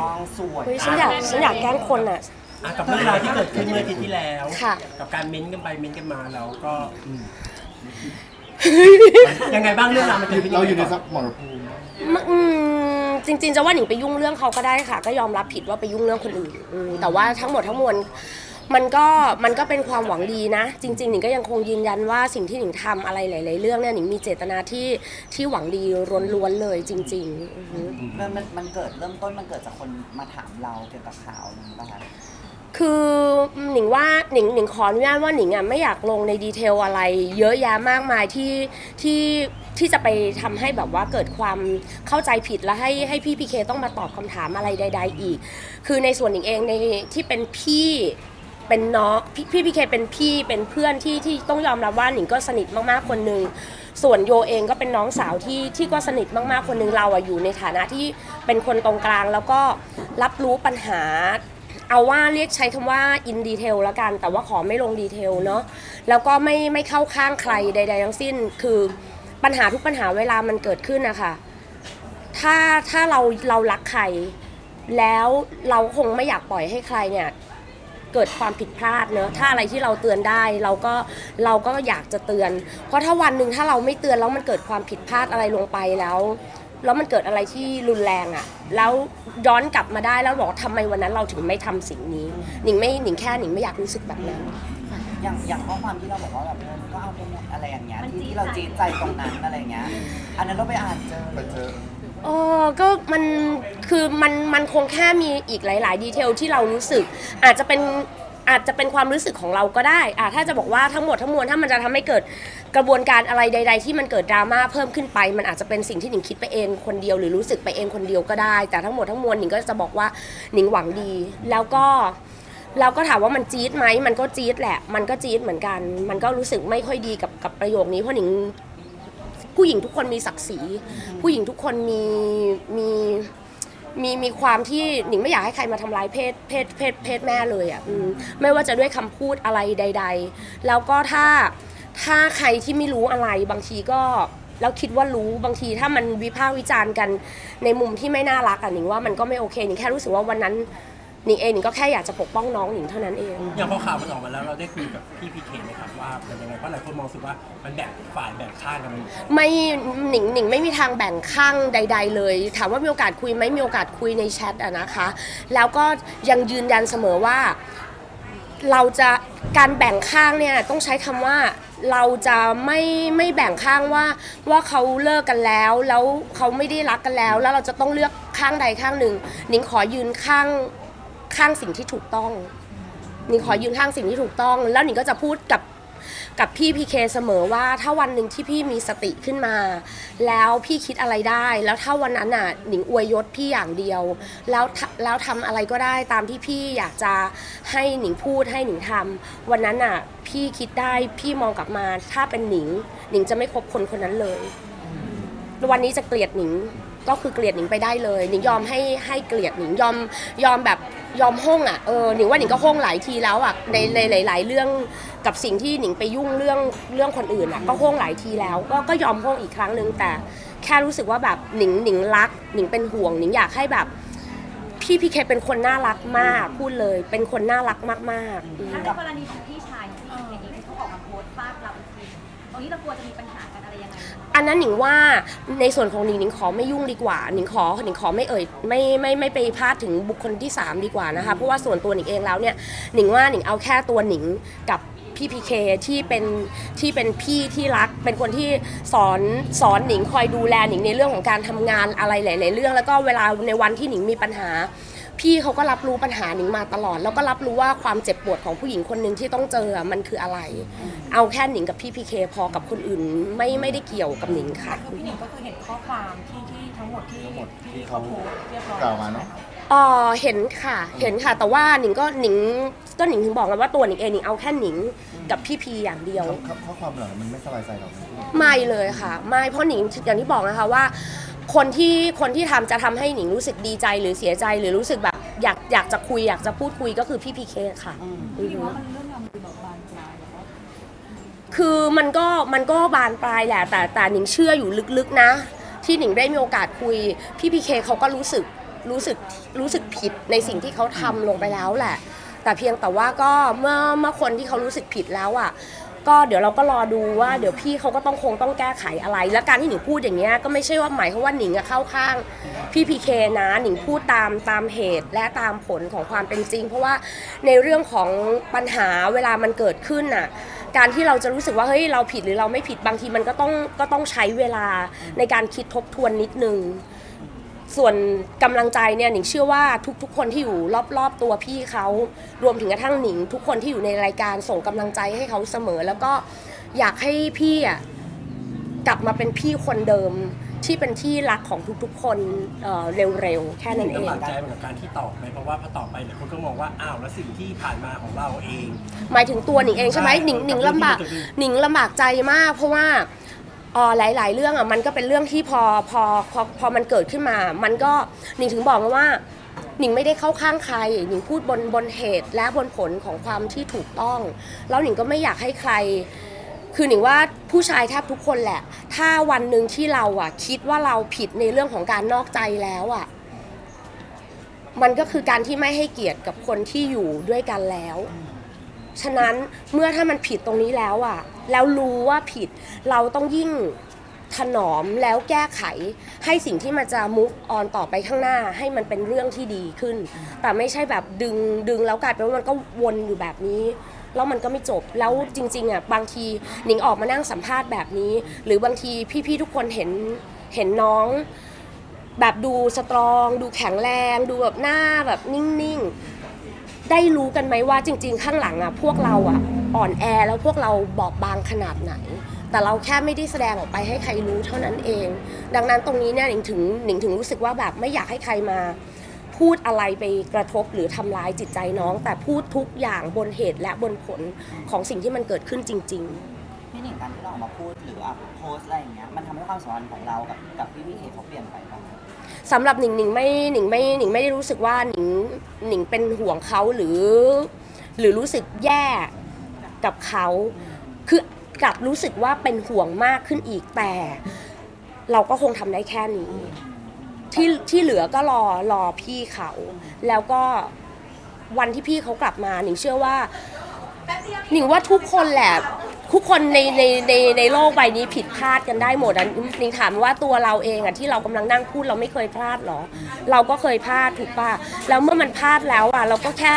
น้องสวยเฮ้ยฉันอยากฉันอยากแกล้งคนอะ อะกับเรื่องราวที่เกิดขึ้นเมื่ออาทิตย์ที่แล้ว ค่ะ กับการเม้นต์กันไปเม้นต์กันมาแล้วก็อืมยังไงบ้างเรื่องราวมันเกิดขึ้นเราอยู่ในงไงสก่มรภูมิอืมจริง ๆ จะว่าหนิงไปยุ่งเรื่องเขาก็ได้ค่ะ ก็ยอมรับผิดว่าไปยุ่งเรื่องคนอื่นอืมแต่ว่าทั้งหมดทั้งมวล มันก็มันก็เป็นความหวังดีนะ จริงๆหนิงก็ยังคงยืนยันว่าสิ่งที่หนิงทำอะไรหลาย ๆ เรื่องเนี่ยหนิงมีเจตนาที่ที่หวังดีล้วนๆเลยจริง ๆอือฮึ มันมันมันเกิดเริ่มต้นมันเกิดจากคนมาถามเราเกี่ยวกับข่าวนี้ป่ะคะ คือหนิงว่าหนิงหนิงขออนุญาตว่าหนิงอะไม่อยากลงในดีเทลอะไร เยอะแยะมากมายที่ที่ที่จะไปทำให้แบบว่าเกิดความเข้าใจผิดแล้วให้ให้พี่พีเคต้องมาตอบคำถามอะไรใด ๆ อีก คือในส่วนหนิงเองในที่เป็นพี่ เป็นน้องพี่พี่พีเคเป็นพี่เป็นเพื่อนที่ที่ต้องยอมรับว่าหนิงก็สนิทมากๆคนหนึ่งส่วนโยเองก็เป็นน้องสาวที่ที่ก็สนิทมากๆคนหนึ่งเราอะอยู่ในฐานะที่เป็นคนตรงกลาง แล้วก็รับรู้ปัญหา เอาว่าเรียกใช้คำว่าอินดีเทลแล้วกัน แต่ว่าขอไม่ลงดีเทลเนาะแล้วก็ไม่ไม่เข้าข้างใครใด ๆ ทั้งสิ้น คือปัญหาทุกปัญหาเวลามันเกิดขึ้นนะคะถ้าถ้าเราเรารักใครแล้วเราคงไม่อยากปล่อยให้ใครเนี่ย เกิดความผิดพลาดเนอะถ้าอะไรที่เราเตือนได้เราก็เราก็อยากจะเตือน เพราะถ้าวันหนึ่งถ้าเราไม่เตือนแล้วมันเกิดความผิดพลาดอะไรลงไปแล้ว แล้วมันเกิดอะไรที่รุนแรงอะ่ะ แล้วย้อนกลับมาได้แล้วบอกว่าทำไมวันนั้นเราถึงไม่ทำสิ่งนี้หนิงไม่หนิงแค่หนิงไม่อยากรู้สึกแบบนั้น อย่างอย่างข้อความที่เราบอกว่าแบบเออก็เอาไปหมดอะไรอย่างเงี้ยที่ที่เราจีดใจตรงนั้นอะไรเงี้ย อันนั้นเราไปอ่านเจอ ไปเจอ เออก็มันคือมันมันคงแค่มีอีกหลาย ๆ ดีเทลที่เรารู้สึก อาจจะเป็นอาจจะเป็นความรู้สึกของเราก็ได้อะถ้าจะบอกว่าทั้งหมดทั้งมวลถ้ามันจะทำให้เกิดกระบวนการอะไรใด ๆ ที่มันเกิดดราม่าเพิ่มขึ้นไป มันอาจจะเป็นสิ่งที่หนิงคิดไปเองคนเดียวหรือรู้สึกไปเองคนเดียวก็ได้ แต่ทั้งหมดทั้งมวลหนิงก็จะบอกว่าหนิงหวังดี แล้วก็ เราก็ถามว่ามันจี๊ดไหม มันก็จี๊ดแหละ มันก็จี๊ดเหมือนกัน มันก็รู้สึกไม่ค่อยดีกับกับประโยคนี้ เพราะหนิง ผู้หญิงทุกคนมีศักดิ์ศรี ผู้หญิงทุกคนมีมีมีมีความที่หนิงไม่อยากให้ใครมาทำร้ายเพศเพศเพศเพศแม่เลยอะอืมไม่ว่าจะด้วยคำพูดอะไรใด ๆ แล้วก็ถ้าถ้าใครที่ไม่รู้อะไรบางทีก็แล้วคิดว่ารู้บางทีถ้ามันวิพากษ์วิจารณ์กันในมุมที่ไม่น่ารักอะหนิงว่ามันก็ไม่โอเคหนิงแค่รู้สึกว่าวันนั้น หนิงเองหนิงก็แค่อยากจะปกป้องน้องหนิงเท่านั้นเอง อย่างพอข่าวมันออกมาแล้วเราได้คุยกับพี่พีเคไหมครับว่าเป็นยังไงเพราะหลายคนมองสึกว่ามันแบ่งฝ่ายแบ่งข้างกันมันไม่หนิงหนิงไม่มีทางแบ่งข้างใด ๆ เลย ถามว่ามีโอกาสคุยไหมมีโอกาสคุยในแชทอะนะคะ แล้วก็ยังยืนยันเสมอว่า เราจะการแบ่งข้างเนี่ยต้องใช้คำว่าเราจะไม่ไม่แบ่งข้างว่าว่าเขาเลิกกันแล้ว แล้วเขาไม่ได้รักกันแล้ว แล้วเราจะต้องเลือกข้างใดข้างหนึ่งหนิงขอยืนข้าง ข้างสิ่งที่ถูกต้องหนิงขอยืนข้างสิ่งที่ถูกต้อง แล้วหนิงก็จะพูดกับกับพี่พีเคเสมอว่าถ้าวันหนึ่งที่พี่มีสติขึ้นมา แล้วพี่คิดอะไรได้ แล้วถ้าวันนั้นน่ะหนิงอวยยศพี่อย่างเดียว แล้วแล้วทำอะไรก็ได้ตามที่พี่อยากจะให้หนิงพูดให้หนิงทำวันนั้นน่ะพี่คิดได้พี่มองกลับมาถ้าเป็นหนิง หนิงจะไม่คบคนคนนั้นเลย วันนี้จะเกลียดหนิง ก็คือเกลียดหนิงไปได้เลยหนิงยอมให้ให้เกลียดหนิงยอมยอมแบบยอมห้องอะเออหนิงว่าหนิงก็ห้องหลายทีแล้วอะในในหลาย ๆ เรื่องกับสิ่งที่หนิงไปยุ่งเรื่องเรื่องคนอื่นอะก็ห้องหลายทีแล้ว ก็ก็ยอมห้องอีกครั้งหนึ่งแต่ แค่รู้สึกว่าแบบหนิงหนิงรักหนิงเป็นห่วงหนิงอยากให้แบบพี่พีเคเป็นคนน่ารักมากพูดเลยเป็นคนน่ารักมากๆอืมถ้าในกรณีของพี่ชายที่เห็นเองเขาออกมาโพสต์ฟาดเราอีกทีตรงนี้เรากลัวจะมีปัญหา อันนั้นหนิงว่าในส่วนของหนิงหนิงขอไม่ยุ่งดีกว่าหนิงขอหนิงขอไม่เอ่ยไม่ไม่ไม่ไปพาดถึงบุคคลที่ 3 ดีกว่านะคะเพราะว่าส่วนตัวหนิงเองแล้วเนี่ยหนิงว่าหนิงเอาแค่ตัวหนิงกับพี่พีเคที่เป็นที่เป็นพี่ที่รัก เป็นคนที่สอนสอนหนิงคอยดูแลหนิงในเรื่องของการทำงานอะไรหลาย ๆ เรื่อง แล้วก็เวลาในวันที่หนิงมีปัญหา พี่เขาก็รับรู้ปัญหาหนิงมาตลอด แล้วก็รับรู้ว่าความเจ็บปวดของผู้หญิงคนหนึ่งที่ต้องเจออะมันคืออะไร เอาแค่หนิงกับพี่พีเคพอกับคนอื่นไม่ไม่ได้เกี่ยวกับหนิงค่ะ คือพี่หนิงก็คือเห็นข้อความที่ที่ทั้งหมดที่ทั้งหมดที่ที่เขาเขาโพสต์เรียบร้อยกล่าวมาเนอะ เออเห็นค่ะ เห็นค่ะ แต่ว่าหนิงก็หนิงก็หนิงถึงบอกไงว่าตัวหนิงเองหนิงเอาแค่หนิงกับพี่พีอย่างเดียว ข้อข้อความเหล่านั้นมันไม่สบายใจเราไหมไม่เลยค่ะ ไม่เพราะหนิงอย่างที่บอกนะคะว่า คนที่คนที่ทำจะทำให้หนิงรู้สึกดีใจหรือเสียใจหรือรู้สึกแบบอยากอยากจะคุยอยากจะพูดคุยก็คือพี่พีเคค่ะอืมอือฮึว่ามันเรื่องราวมันแบบบานปลายแบบว่าคือมันก็มันก็บานปลายแหละแต่แต่หนิงเชื่ออยู่ลึกๆนะ ที่หนิงได้มีโอกาสคุย พี่พีเคเขาก็รู้สึกรู้สึกรู้สึกผิดในสิ่งที่เขาทำลงไปแล้วแหละ แต่เพียงแต่ว่าก็เมื่อเมื่อคนที่เขารู้สึกผิดแล้วอะ ก็เดี๋ยวเราก็รอดูว่าเดี๋ยวพี่เขาก็ต้องคงต้องแก้ไขอะไร และการที่หนิงพูดอย่างเงี้ยก็ไม่ใช่ว่าหมายความว่าหนิงอะเข้าข้างพี่พีเคนะหนิงพูดตามตามเหตุและตามผลของความเป็นจริง เพราะว่าในเรื่องของปัญหาเวลามันเกิดขึ้นน่ะการที่เราจะรู้สึกว่าเฮ้ยเราผิดหรือเราไม่ผิดบางทีมันก็ต้องก็ต้องใช้เวลาในการคิดทบทวนนิดนึง ส่วนกำลังใจเนี่ยหนิงเชื่อว่าทุกๆ คนที่อยู่รอบๆตัวพี่เขารวมถึงกระทั่งหนิง ทุกคนที่อยู่ในรายการส่งกำลังใจให้เขาเสมอ แล้วก็อยากให้พี่อะกลับมาเป็นพี่คนเดิมที่เป็นที่รักของทุกๆ คนเอ่อเร็วๆ แค่นั้นเอลำงบากใจเหมือนกับการที่ตอบไหมเพราะว่าพอตอบไปหลายคนก็มองว่าอ้าวแล้วสิ่งที่ผ่านมาของเราเอง หมายถึงตัวหนิงเองใช่ไหมใช่หนิงหนิงลำบากกับเรื่องที่มันเกิดขึ้นหนิงลำบากใจมาก เพราะว่า เอ่อหลาย ๆ เรื่องอะมันก็เป็นเรื่องที่พอพอพอพอมันเกิดขึ้นมา มันก็หนิงถึงบอกว่าหนิงไม่ได้เข้าข้างใครหนิงพูดบนบนเหตุและบนผลของความที่ถูกต้อง แล้วหนิงก็ไม่อยากให้ใคร คือหนิงว่าผู้ชายแทบทุกคนแหละ ถ้าวันหนึ่งที่เราอะ คิดว่าเราผิดในเรื่องของการนอกใจแล้วอะ มันก็คือการที่ไม่ให้เกียรติกับคนที่อยู่ด้วยกันแล้ว ฉะนั้นเมื่อถ้ามันผิดตรงนี้แล้วอะแล้วรู้ว่าผิดเราต้องยิ่งถนอมแล้วแก้ไข ให้สิ่งที่มันจะ move on ต่อไปข้างหน้า ให้มันเป็นเรื่องที่ดีขึ้น แต่ไม่ใช่แบบดึงดึงแล้วกลายเป็นว่ามันก็วนอยู่แบบนี้แล้วมันก็ไม่จบแล้วจริงๆอะบางทีหนิงออกมานั่งสัมภาษณ์แบบนี้ หรือบางทีพี่ๆทุกคนเห็นเห็นน้อง แบบดูสตรอง ดูแข็งแรง ดูแบบหน้าแบบนิ่งๆ ได้รู้กันไหมว่าจริง ๆ ข้างหลังอะพวกเราอะอ่อนแอแล้วพวกเราบอบบางขนาดไหน แต่เราแค่ไม่ได้แสดงออกไปให้ใครรู้เท่านั้นเอง ดังนั้นตรงนี้เนี่ยหนิงถึงหนิงถึงรู้สึกว่าแบบไม่อยากให้ใครมา พูดอะไรไปกระทบหรือทำร้ายจิตใจน้อง แต่พูดทุกอย่างบนเหตุและบนผลของสิ่งที่มันเกิดขึ้นจริง ๆ พี่หนิงการที่เราออกมาพูดหรือว่าโพสต์อะไรอย่างเงี้ยมันทำให้ความสัมพันธ์ของเรากับกับพี่พีเคเขาเปลี่ยนไปบ้างไหม สำหรับหนิงหนิงไม่หนิงไม่หนิงไม่ได้รู้สึกว่าหนิงหนิงเป็นห่วงเขาหรือ หรือรู้สึกแย่กับเขาคือกลับรู้สึกว่าเป็นห่วงมากขึ้นอีกแต่ เราก็คงทำได้แค่นี้ ที่ที่เหลือก็รอรอพี่เขา แล้วก็วันที่พี่เขากลับมาหนิงเชื่อว่า หนิงว่าทุกคนแหละ ทุกคนในในในในโลกใบนี้ผิดพลาดกันได้หมดอะหนิงถามว่าตัวเราเองอะที่เรากำลังนั่งพูดเราไม่เคยพลาดหรอ เราก็เคยพลาดถูกป่ะแล้วเมื่อมันพลาดแล้วอะเราก็แค่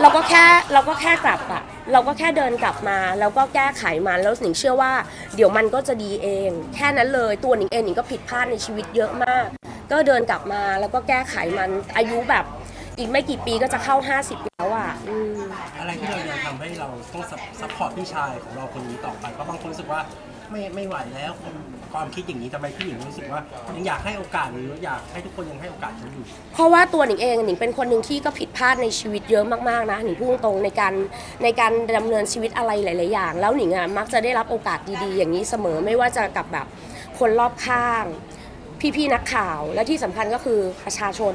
เราก็แค่เราก็แค่กลับอะเราก็แค่เดินกลับมา แล้วก็แก้ไขมันแล้วหนิงเชื่อว่า เดี๋ยวมันก็จะดีเอง แค่นั้นเลยตัวหนิงเองหนิงก็ผิดพลาดในชีวิตเยอะมาก ก็เดินกลับมาแล้วก็แก้ไขมันอายุแบบ อีกไม่กี่ปีก็จะเข้า 50 แล้วอะอืมอะไรที่เรายังทำให้เราต้องซัพพอร์ตพี่ชายของเราคนนี้ต่อไปเพราะบางคนรู้สึกว่าไม่ไม่ไหวแล้วความคิดอย่างนี้ทำไมพี่หญิงรู้สึกว่ายังอยากให้โอกาสหรืออยากให้ทุกคนยังให้โอกาสเขาอยู่ เพราะว่าตัวหนิงเองหนิงเป็นคนหนึ่งที่ก็ผิดพลาดในชีวิตเยอะมากๆนะหนิงพูดตรงๆในการในการดำเนินชีวิตอะไรหลาย ๆ อย่าง แล้วหนิงอะมักจะได้รับโอกาสดีๆ อย่างนี้เสมอไม่ว่าจะกับแบบคนรอบข้าง พี่ ๆ นักข่าวและที่สำคัญก็คือประชาชน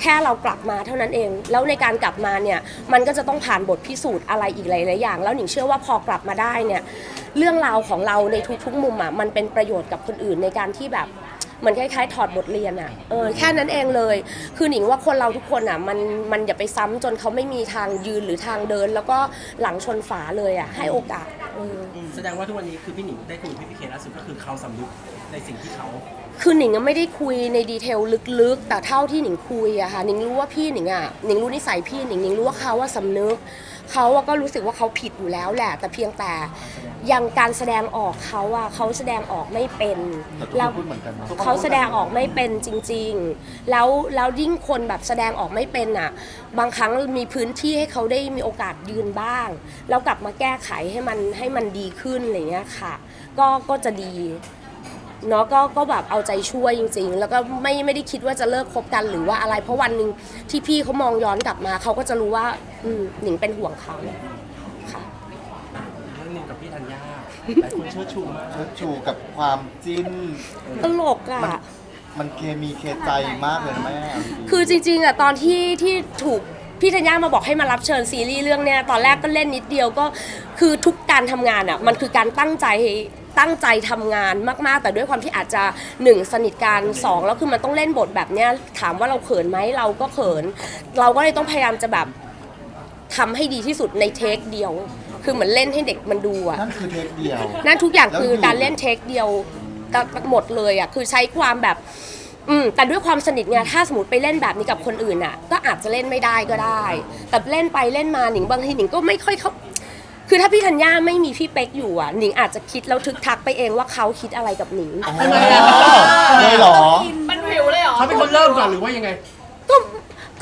แค่เรากลับมาเท่านั้นเอง แล้วในการกลับมาเนี่ยมันก็จะต้องผ่านบทพิสูจน์อะไรอีกหลายๆอย่าง แล้วหนิงเชื่อว่าพอกลับมาได้เนี่ยเรื่องราวของเราในทุกๆมุมอะมันเป็นประโยชน์กับคนอื่นในการที่แบบ เหมือนคล้ายๆถอดบทเรียนอะเออแค่นั้นเองเลย คือหนิงว่าคนเราทุกคนอะมันมันอย่าไปซ้ำจนเขาไม่มีทางยืนหรือทางเดิน แล้วก็หลังชนฝาเลยอะให้โอกาสเออ แสดงว่าทุกวันนี้คือพี่หนิงได้คุยกับพี่พีเคล่าสุดก็คือเขาสำนึกในสิ่งที่เขา คือหนิงอะไม่ได้คุยในดีเทลลึกๆ แต่เท่าที่หนิงคุยอะค่ะหนิงรู้ว่าพี่หนิงอะหนิงรู้นิสัยพี่หนิงหนิงรู้ว่าเขาว่าสำนึก เขาอะก็รู้สึกว่าเขาผิดอยู่แล้วแหละ แต่เพียงแต่ยังการแสดงออกเขาอะเขาแสดงออกไม่เป็นแต่ทุกคแล้วนพูดเหมือนกันเนาะเขาแสดงออกไม่เป็นจริง ๆ แล้วแล้วยิ่งคนแบบแสดงออกไม่เป็นอะบางครั้งมีพื้นที่ให้เขาได้มีโอกาสยืนบ้าง แล้วกลับมาแก้ไขให้มันให้มันดีขึ้นอะไรเงี้ยค่ะ ก็ก็จะดี เนาะก็ก็แบบเอาใจช่วยจริง ๆ แล้วก็ไม่ไม่ได้คิดว่าจะเลิกคบกันหรือว่าอะไร เพราะวันหนึ่งที่พี่เขามองย้อนกลับมาเขาก็จะรู้ว่าอืมหนิงเป็นห่วงเขาค่ะ เรื่องหนึงกับพี่ธัญญาหลายคนเชิดชูมากเชิดชูกับความจิ้น ตลกอะ มันเคมีเคใจมากเลยนะแม่เอาดีๆคือจริงๆอะตอนที่ที่ถูกพี่ธัญญามาบอกให้มารับเชิญซีรีส์เรื่องเนี้ยตอนแรกก็เล่นนิดเดียวก็คือทุกการทำงานอะมันคือการตั้งใจ ตั้งใจทำงานมาก ๆ แต่ด้วยความที่อาจจะหนึ่งสนิทกันสองแล้วคือมันต้องเล่นบทแบบเนี้ยถามว่าเราเขินไหมเราก็เขิน เราก็เลยต้องพยายามจะแบบทำให้ดีที่สุดในเทคเดียว คือเหมือนเล่นให้เด็กมันดูอะ นั่นคือเทคเดียว นั่นทุกอย่างแล้วคืออยู่การเล่นเทคเดียวหมดเลยอะคือใช้ความแบบ อืมแต่ด้วยความสนิทไงถ้าสมมติไปเล่นแบบนี้กับคนอื่นอะ ก็อาจจะเล่นไม่ได้ก็ได้ แต่เล่นไปเล่นมาหนิงบางทีหนิงก็ไม่ค่อยเขา คือถ้าพี่ธัญญาไม่มีพี่เป๊กอยู่อะหนิงอาจจะคิดแล้วทึกทักไปเองว่าเขาคิดอะไรกับหนิงอ๋อเลยเหรอ มันวิวเลยเหรอ เขาเป็นคนเริ่มก่อนหรือว่ายังไง ก็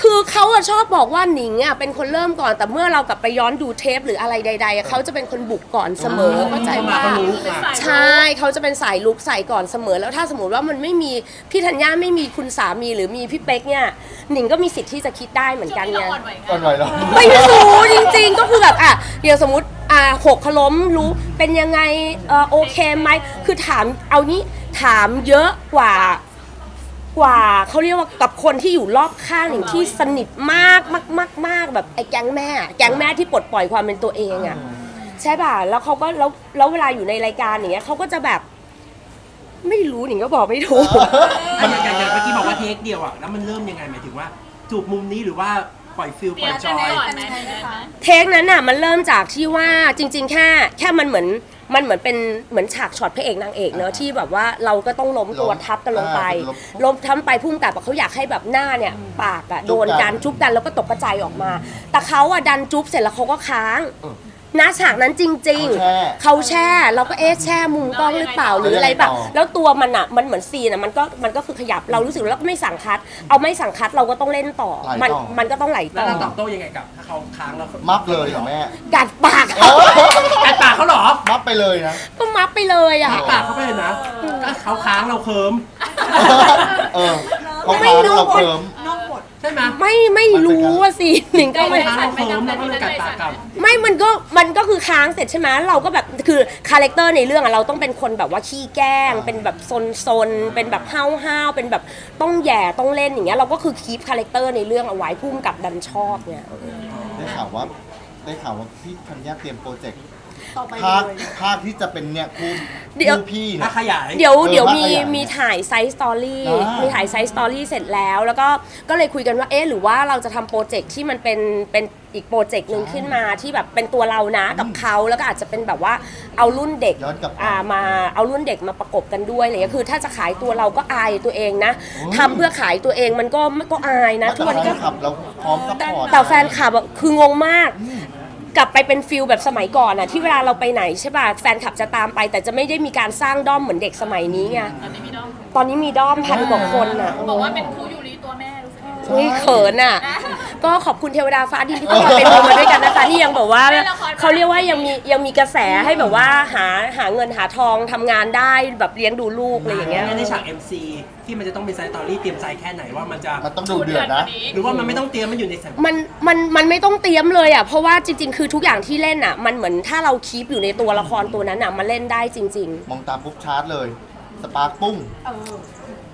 คือเขาอะชอบบอกว่าหนิงอะเป็นคนเริ่มก่อนแต่เมื่อเรากลับไปย้อนดูเทปหรืออะไรใดๆอะเขาจะเป็นคนบุกก่อนเสมอเข้าใจเข้ามาปะเขารู้อะใช่เขาจะเป็นสายลุกใส่ก่อนเสมอ แล้วถ้าสมมติว่ามันไม่มีพี่ธัญญาไม่มีคุณสามีหรือมีพี่เป๊กเนี่ยหนิงก็มีสิทธิ์ที่จะคิดได้เหมือนกันไง ก่อนไหวเหรอไม่รู้จริงๆ ก็คือแบบอะอย่างสมมติอ่าหกขล้มรู้เป็นยังไงเออโอเคไหมคือถามเอานี้ถามเยอะกว่า กว่าเขาเรียกว่ากับคนที่อยู่รอบข้างหนิงที่สนิทมากมากมากมากแบบไอ้แก๊งแม่อะแก๊งแม่ที่ปลดปล่อยความเป็นตัวเองอะใช่ป่ะแล้วเขาก็แล้วแล้วเวลาอยู่ในรายการอย่างเงี้ยเขาก็จะแบบไม่รู้หนิงก็บอกไม่ถูก มันอย่างอย่างเมื่อกี้บอกว่าเทคเดียวอะแล้วมันเริ่มยังไงหมายถึงว่า จูบมุมนี้หรือว่าปล่อยฟิลปล่อยจอย เทคนั้นน่ะมันเริ่มจากที่ว่าจริง ๆ แค่แค่มันเหมือน มันเหมือนเป็นเหมือนฉากช็อตพระเอกนางเอกเนอะที่แบบว่าเราก็ต้องล้มตัวล้มทับกันลงไป อ่าเป็นล้มล้มทับไปพุ่มกับอะเขาอยากให้แบบหน้าเนี่ยปากอะจุ๊โดบนกันกันจุ๊บกันแล้วก็ตกกระจายออกมา แต่เขาอะดันจุ๊บเสร็จแล้วเขาก็ค้างเออณฉากนั้นจริงเขาแช่ๆเขาแช่เราก็เอ๊ะแช่มุมกล้องหรือเปล่าหรืออะไรแบบแล้วยังไงต่อแล้วตัวมันอะมันเหมือนซีนอะมันก็มันก็คือขยับเรารู้สึกแล้วก็ไม่สั่งคัด เอาไม่สั่งคัดเราก็ต้องเล่นต่อ ไหลต่อ มันมันก็ต้องไหลแล้วต่อเราตอบโต้ยังไงกับถ้าเขาค้างแล้วมัฟเลยเหรอแม่ กัดปากเออกัดปากเขาเหรอมัฟไปเลยนะ ก็มัดไปเลยอะกัดปากเขาไปเลยนะก็เขาค้างเราเคิม เออเขาค้างเราเคิม ใช่ไหมไม่ไม่รู้ว่าสิหนิงก็เขาไม่ค้างเราเคิมเราก็เลยกัดปากกลับ ไม่มันก็มันก็คือค้างเสร็จใช่ไหมเราก็แบบคือคาแรคเตอร์ในเรื่องอะเราต้องเป็นคนแบบว่าขี้แกล้ง เป็นแบบซนซนๆเป็นแบบห้าวห้าวๆเป็นแบบต้องแหย่ต้องเล่นอย่างเงี้ยเราก็คือคีปคาแรคเตอร์ในเรื่องเอาไว้พุ่มกับดันชอบเนี่ย ได้ข่าวว่าได้ข่าวว่าพี่ธัญญาเตรียมโปรเจกต์ ต่อไปภาคเลยภาคที่จะเป็นเนี่ยคู่เดี๋ยว คู่พี่ถ้าเนี่ยขยาย เดี๋ยวเออเดี๋ยวมีว่าขยายมีถ่ายไซส์สตอรี่อ่ามีมีถ่ายไซส์สตอรี่เสร็จแล้ว แล้วก็ก็เลยคุยกันว่าเอ๊ะหรือว่าเราจะทำโปรเจกต์ที่มันเป็นเป็นอีกโปรเจกต์หนึ่งขึ้นมาที่แบบเป็นตัวเรานะกับเขาแล้วก็อาจจะเป็นแบบว่าเอารุ่นเด็กย้อนกลับไปอ่ามาเอารุ่นเด็กมาประกบกันด้วยอะไรอย่างเงี้ยคือถ้าจะขายตัวเราก็อายตัวเองนะทำเพื่อขายตัวเองมันก็ก็อายนะทุกวันนี้แฟก็นคลับเราพร้อมซัพพอร์ต แต่แฟนคลับอะคืองงมาก กลับไปเป็นฟิลแบบสมัยก่อนอะที่เวลาเราไปไหนใช่ป่ะแฟนคลับจะตามไป แต่จะไม่ได้มีการสร้างด้อมเหมือนเด็กสมัยนี้ไงตอนนี้มีด้อมพันกว่าคนอะบอกว่าเป็นครูยูริตัวแม่รู้สึกยังไง อุ้ยเขินอะ ก็ขอบคุณเทวดาฟ้าดินที่พวกเราเป็นมาด้วยกันนะคะที่ยังแบบว่าเล่นละครเขาเรียกว่ายังมียังมีกระแสให้แบบว่าหาหาเงินหาทองทำงานได้แบบเลี้ยงดูลูกอะไรอย่างเงี้ย งั้นในฉาก MC ที่มันจะต้องเป็นไซต์ตอรี่เตรียมใจแค่ไหนว่ามันจะ มันต้องดูเดือดนะ หรือว่ามันไม่ต้องเตรียมมันอยู่ในสายมันมันมันไม่ต้องเตรียมเลยอะเพราะว่าจริง ๆ คือทุกอย่างที่เล่นอะ มันเหมือนถ้าเราคีปอยู่ในตัวละครตัวนั้นอะมันเล่นได้จริงมองตามปุ๊บชาร์จเลย สปาร์คปุ้งเ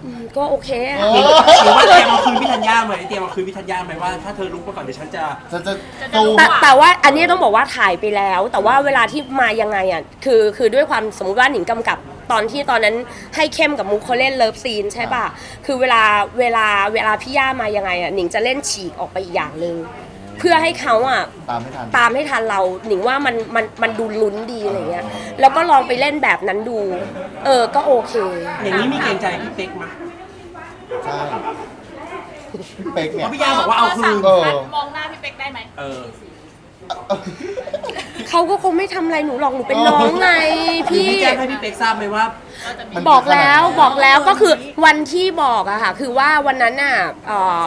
ออๆอืมก็โอเคอะเอหรือว่าเตรียมเอาคืนพี่ธัญญาไหมเตรียมเอาคืนพี่ธัญญาไหมว่าถ้าเธอลุกมาก่อนเดี๋ยวฉันจะฉันจะตูม แต่แต่ว่าอันนี้ต้องบอกว่าถ่ายไปแล้ว แต่ว่าเวลาที่มายังไงอะคือคือด้วยความสมมติว่าหนิงกำกับตอนที่ตอนนั้นให้เข้มกับมุกเขาเล่นเลิฟซีนใช่ป่ะ คือเวลาเวลาเวลาพี่ย่ามายังไงอะหนิงจะเล่นฉีกออกไปอีกอย่างหนึ่ง เพื่อให้เขาอะตามไม่ทัน ตามให้ทันเราหนิงว่ามันมันมันดูลุ้นดีอะไรเงี้ย แล้วก็ลองไปเล่นแบบนั้นดู เออก็โอเค อย่างนี้มีเกรงใจพี่เป๊กไหมใช่พี่เป๊กเพเนี่ย ราะพี่ย่าบอกว่าเอาคืน เออ มองหน้าพี่เป๊กได้ไหม เออ เขาก็คงไม่ทำอะไรหนูหรอกหนูเป็นน้องไงหรือพี่ พี่แจ้งให้พี่เป๊กทราบไหมว่า มันบอกแล้วบอกแล้วก็คือวันที่บอกอะค่ะ คือว่าวันนั้นน่ะเอ่อ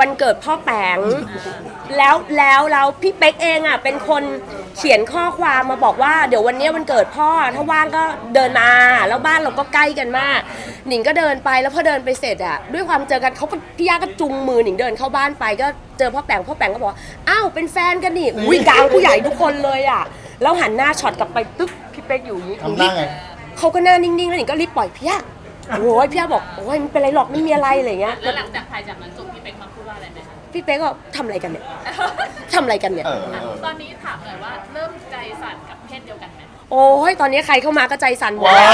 วันเกิดพ่อแปงแล้วแล้วแล้วพี่เป๊กเองอะเป็นคนเขียนข้อความมาบอกว่าเดี๋ยววันเนี้ยวันเกิดพ่อถ้าว่างก็เดินมาแล้วบ้านเราก็ใกล้กันมาก หนิงก็เดินไปแล้วพอเดินไปเสร็จอะด้วยความเจอกันเขาก็พี่ย่าก็จุงมือหนิงเดินเข้าบ้านไปก็เจอพ่อแปงพ่อแปงก็บอกว่าอ้าวเป็นแฟนกันนี่อุ้ยกลางผู้ใหญ่ทุกคนเลยอะแล้วหันหน้าช็อตกลับไปตึ๊บพี่เป๊กอยู่อย่างนี้ ทำหน้าไง เขาก็หน้านิ่งๆ แล้วหนิงก็รีบปล่อยพี่ยะ โอ้ยพี่ยะบอกโอ้ยไม่เป็นไรหรอกไม่มีอะไรอะไรเงี้ยแล้วหลังจากถ่ายจากนั้นจบพี่เป๊กมาพูดว่าอะไรไหมคะพี่เป๊กก็ทำอะไรกันเนี่ยทำอะไรกันเนี่ย เออเออ ตอนนี้ถามหน่อยว่าเริ่มใจสั่นกับเพศเดียวกันไหมโโอ้ยตอนนี้ใครเข้ามาก็ใจสั่นหมดว้า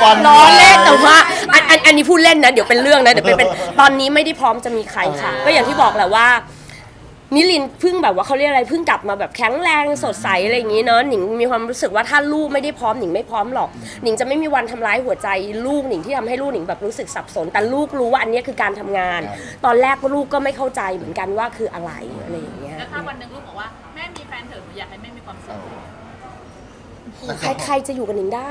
ววันล้อเล่นแต่ว่าอันอันอันนี้พูดเล่นนะ เดี๋ยวเป็นเรื่องนะ เดี๋ยวเป็นเป็นตอนนี้ไม่ได้พร้อมจะมีใครค่ะ ก็อย่างที่บอกแหละว่า นิลินทร์เพิ่งแบบว่าเขาเรียกอะไรเพิ่งกลับมาแบบแข็งแรงสดใสอะไรอย่างนี้เนาะหนิงมีความรู้สึกว่าถ้าลูกไม่ได้พร้อมหนิงไม่พร้อมหรอกหนิงจะไม่มีวันทำร้ายหัวใจลูกหนิงที่ทำให้ลูกหนิงแบบรู้สึกสับสน แต่ลูกรู้ว่าอันเนี้ยคือการทำงาน ตอนแรกลูกก็ไม่เข้าใจเหมือนกันว่าคืออะไรอะไรอย่างเงี้ยแล้วถ้าวันหนึ่งลูกบอกว่าแม่มีแฟนเถอะหนูอยากให้แม่มีความสุขใครใครจะอยู่กับหนิงได้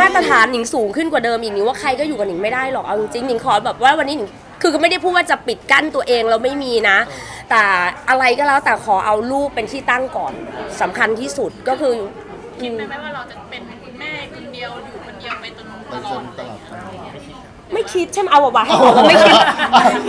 มาตรฐานหนิงสูงขึ้นกว่าเดิมอีกหนิงว่าใครก็อยู่กับหนิงไม่ได้หรอกเอาจริงๆหนิงขอแบบว่าวันนี้หนิง คือก็ไม่ได้พูดว่าจะปิดกั้นตัวเองเราไม่มีนะ แต่อะไรก็แล้วแต่ขอเอาลูกเป็นที่ตั้งก่อนสำคัญที่สุดก็คือ คิดไหมว่าเราจะเป็นคุณแม่คนเดียวอยู่คนเดียวไปจนตลอดอะไรอย่างเงี้ยไม่คิดใช่ไหมเอาบอกว่าให้ตอบว่าไม่คิด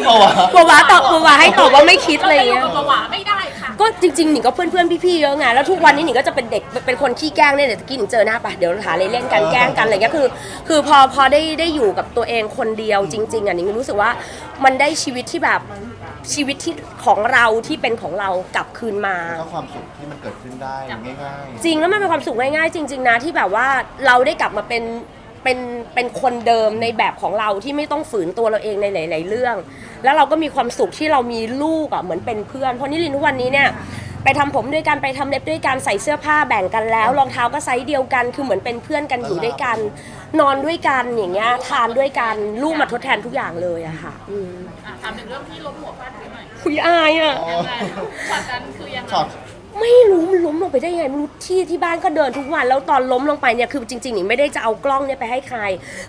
เอาวะ บอกว่าตอบบอกว่าให้ตอบว่าไม่คิดอะไรอย่างเงี้ยก็หวาไม่ได้ค่ะ ก็จริงๆหนิงก็เพื่อนๆพี่ๆเยอะไงแล้วทุกวันนี้หนิงก็จะเป็นเด็กเป็นคนขี้แกล้งเนี่ยเดี๋ยวตะกี้หนิงเจอหน้าปะเดี๋ยวหาอะไรเล่นกันแกล้งกันอะไรเงี้ยคือ คือพอพอได้ได้อยู่กับตัวเองคนเดียวจริง ๆอะหนิงรู้สึกว่ามันได้ชีวิตที่แบบชีวิตที่ของเราที่เป็นของเรากลับคืนมาก็ความสุขที่มันเกิดขึ้นได้ง่ายๆ จริงแล้วมันเป็นความสุขง่ายๆ จริง ๆนะที่แบบว่าเราได้กลับมาเป็น เป็นเป็นคนเดิมในแบบของเราที่ไม่ต้องฝืนตัวเราเองในหลาย ๆ เรื่อง แล้วเราก็มีความสุขที่เรามีลูกอะเหมือนเป็นเพื่อน เพราะนิรินทร์ทุกวันนี้เนี่ยไปทำผมด้วยกันไปทำเล็บด้วยกันใส่เสื้อผ้าแบ่งกันแล้วรองเท้าก็ไซส์เดียวกัน คือเหมือนเป็นเพื่อนกันอยู่ด้วยกัน นอนด้วยกันอย่างเงี้ยทานด้วยกันลูกมาทดแทนทุกอย่างเลยอะค่ะอืมอะถามถึงเรื่องที่ล้มหัวฟาดพื้นหน่อยคุยอายอะยังไงช็อตนั้นคือยังไงช็อต ไม่รู้มันล้มลงไปได้ยังไงไม่รู้ที่ที่บ้านก็เดินทุกวันแล้วตอนล้มลงไปเนี่ยคือจริงๆหนิงไม่ได้จะเอากล้องเนี่ยไปให้ใคร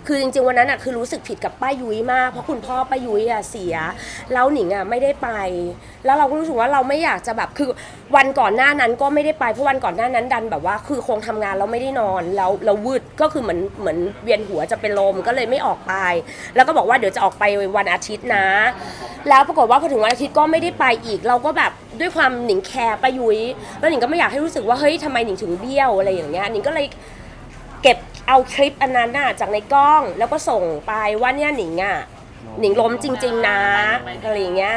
คือจริง ๆวันนั้นอะคือรู้สึกผิดกับป้ายุ้ยมากเพราะคุณพ่อป้ายุ้ยอะเสียแล้วหนิงอะไม่ได้ไป แล้วเราก็รู้สึกว่าเราไม่อยากจะแบบคือวันก่อนหน้านั้นก็ไม่ได้ไปเพราะวันก่อนหน้านั้นดันแบบว่า คือคงทำงานแล้วไม่ได้นอนแล้วเราวืดก็คือเหมือนเหมือนเวียนหัวจะเป็นลมก็เลยไม่ออกไป แล้วก็บอกว่าเดี๋ยวจะออกไปวันอาทิตย์นะ แล้วปรากฏว่าพอถึงวันอาทิตย์ก็ไม่ได้ไปอีก เราก็แบบด้วยความหนิงแคร์ป้ายุ้ยแล้วหนิงก็ไม่อยากให้รู้สึกว่าเฮ้ยทำไมหนิงถึงเบี้ยวอะไรอย่างเงี้ยหนิงก็เลยเก็บเอาคลิปอันนั้นน่ะจากในกล้องแล้วก็ส่งไปว่าเนี่ยหนิงอะหนิงล้มจริง ๆ นะอะไรอย่างเงี้ย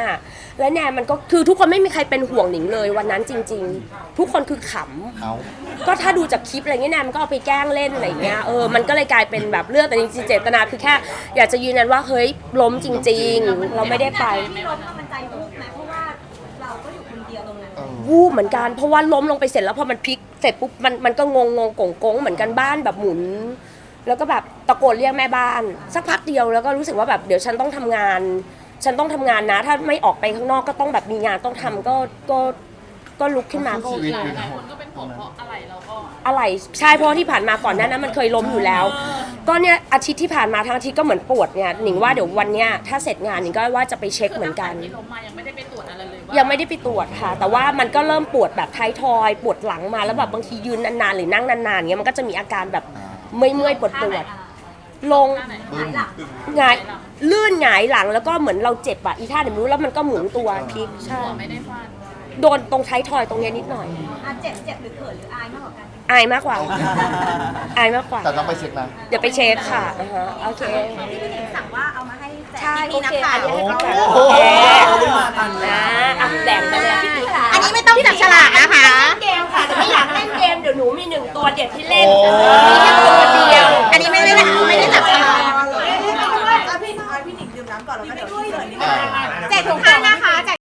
แล้วแนนมันก็คือทุกคนไม่มีใครเป็นห่วงหนิงเลยวันนั้นจริง ๆ ทุกคนคือขำเอาก็ถ้าดูจากคลิปอะไรเงี้ยแนนมันก็เอาไปแกล้งเล่นอะไรเงี้ยเออมันก็เลยกลายเป็นแบบเรื่องแต่จริงๆเจตนาคือแค่ อยากจะยืนยันว่าเฮ้ยล้มจริง ๆ เราไม่ได้ไป ที่ล้มอะมันใจวูบไหมเพราะ วูบเหมือนกัน เพราะว่าล้มลงไปเสร็จแล้วพอมันพลิกเสร็จปุ๊บมันมันก็งงงงกงกงเหมือนกันบ้านแบบหมุน แล้วก็แบบตะโกนเรียกแม่บ้าน สักพักเดียวแล้วก็รู้สึกว่าแบบเดี๋ยวฉันต้องทำงาน ฉันต้องทำงานนะ ถ้าไม่ออกไปข้างนอกก็ต้องแบบมีงานต้องทำก็ก็ก็ลุกขึ้นมาก็โอเคหลายคนก็เป็นห่วงเพราะอะไรเราก็อะไรใช่เพราะว่าที่ผ่านมาก่อนหน้านั้นมันเคยล้มอยู่แล้ว ก็เนี่ยอาทิตย์ที่ผ่านมาทั้งอาทิตย์ก็เหมือนปวดเนี่ยหนิงว่าเดี๋ยววันเนี้ยถ้าเสร็จงานหนิงก็ว่าจะไปเช็คเหมือนกันที่ล้มมายังไม่ได้ไปตรวจอะไรเลยว่า ยังไม่ได้ไปตรวจค่ะ แต่ว่ามันก็เริ่มปวดแบบท้ายทอย ปวดหลังมาแล้วแบบบางทียืนนานๆหรือนั่งนานๆเงี้ยมันก็จะมีอาการแบบเมื่อยๆปวดปวดๆลงท่าไหนหายหลังหงายลื่นหงายหลังแล้วก็เหมือนเราเจ็บอะอีท่าเดี๋ยวไม่รู้แล้วมันก็หมุนตัวพลิกใช่หัวไม่ได้ฟาด โดนตรงใช้ถอยตรงเนี้ยนิดหน่อย อ่เจ็บเจ็บหรือเขินหรืออายมากกว่ากันอายมากกว่า อายมากกว่า แต่ต้องไปเช็คนะ เดี๋ยวไปเช็คค่ะอ่าฮะโอเค ที่พี่หนิงสั่งว่าเอามาให้แจกใช่พี่โอนะเคคะอันนี้ให้เขาโอ้โหอมาทันนะแบ่งไปเลยพี่หนิงค่ะอันนี้ไม่ต้องจับฉลากนะคะ เกมค่ะแต่ไม่อยากเล่นเกมเดี๋ยวหนูมีหนึ่งตัวเด็ดที่เล่นมีแค่ตัวเดียวอันนี้ไม่ได้ไม่ได้จับฉลาก พี่หนิงดื่มน้ำก่อนแล้วก็เดี๋ยวพี่เขินนี่แจกถุงผ้าน้